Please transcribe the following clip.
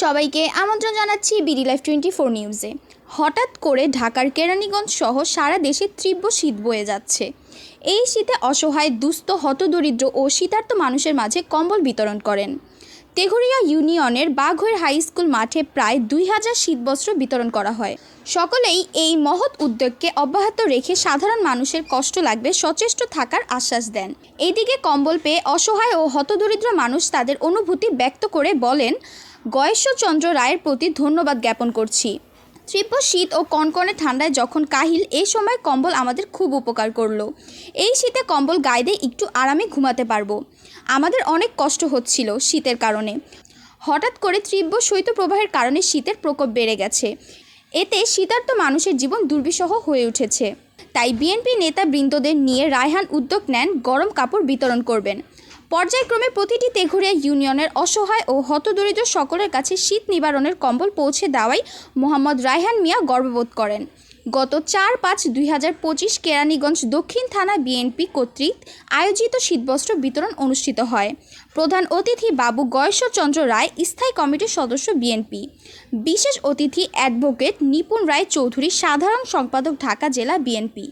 সবাইকে আমন্ত্রণ জানাচ্ছি বিডি লাইফ টোয়েন্টি ফোর নিউজে। হঠাৎ করে ঢাকার কেরানীগঞ্জ সহ সারা দেশে তীব্র শীত বয়ে যাচ্ছে। এই শীতে অসহায়, দুস্থ, হতদরিদ্র ও শীতার্ত মানুষের মাঝে কম্বল বিতরণ করেন। তেঘরিয়া ইউনিয়নের বাঘৈর হাই স্কুল মাঠে প্রায় দুই হাজার শীতবস্ত্র বিতরণ করা হয়। সকলেই এই মহৎ উদ্যোগকে অব্যাহত রেখে সাধারণ মানুষের কষ্ট লাগবে সচেষ্ট থাকার আশ্বাস দেন। এদিকে কম্বল পেয়ে অসহায় ও হতদরিদ্র মানুষ তাদের অনুভূতি ব্যক্ত করে বলেন গয়েশ্বরচন্দ্র রায়ের প্রতি ধন্যবাদ জ্ঞাপন করছি। তীব্র শীত ও কনকনে ঠান্ডায় যখন কাহিল এই সময় কম্বল আমাদের খুব উপকার করল। এই শীতে কম্বল গায়ে দিয়ে একটু আরামে ঘুমাতে পারব। আমাদের অনেক কষ্ট হচ্ছিল শীতের কারণে। হঠাৎ করে তীব্র শৈত্যপ্রবাহের কারণে শীতের প্রকোপ বেড়ে গেছে। এতে শীতার্ত মানুষের জীবন দুর্বিষহ হয়ে উঠেছে। তাই বিএনপি নেতা বৃন্দদের নিয়ে রায়হান উদ্যোগ নেন গরম কাপড় বিতরণ করবেন। পর্যায়ক্রমে প্রতিটি তেঘুরিয়া ইউনিয়নের অসহায় ও হতদরিদ্র সকলের কাছে শীত নিবারণের কম্বল পৌঁছে দেওয়াই মোহাম্মদ রায়হান মিয়া গর্ববোধ করেন। গত চার পাঁচ দুই হাজার পঁচিশ কেরানীগঞ্জ দক্ষিণ থানা বিএনপি কর্তৃক আয়োজিত শীতবস্ত্র বিতরণ অনুষ্ঠিত হয়। প্রধান অতিথি বাবু গয়েশ্বরচন্দ্র রায়, স্থায়ী কমিটির সদস্য বিএনপি। বিশেষ অতিথি অ্যাডভোকেট নিপুণ রায় চৌধুরী, সাধারণ সম্পাদক ঢাকা জেলা বিএনপি।